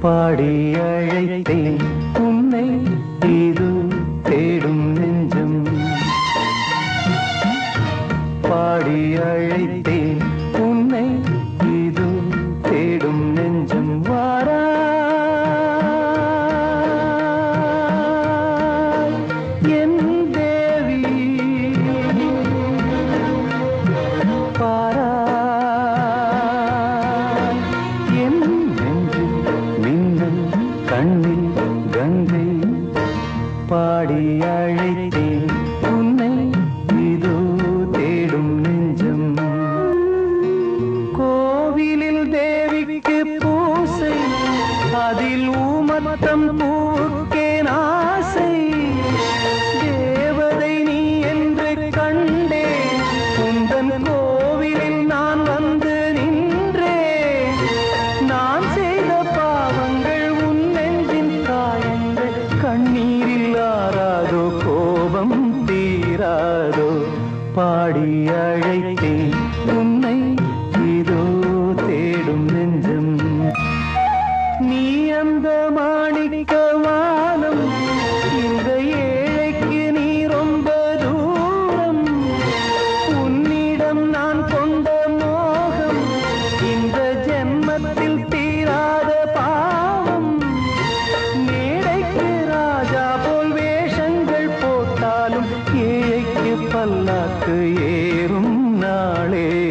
பாடி அழைத்தேன். உன்னை இது தேடும் நெஞ்சம். பாடி அழைத்தேன். கண்ணில் கங்கை பாடி அழைத்தேன். உன்னை இதோ தேடும் நெஞ்சம். கோவிலில் தேவிக்கு பூசை அதில் ஊமத்தம் பூக்கே இருக்கிறாரோ பாடி அழைத்தேன் உன்னை இதோ தேடும் நெஞ்சம். நீ அந்த மாணிக்கமா பல்லாக்கு ஏறும் நாளே.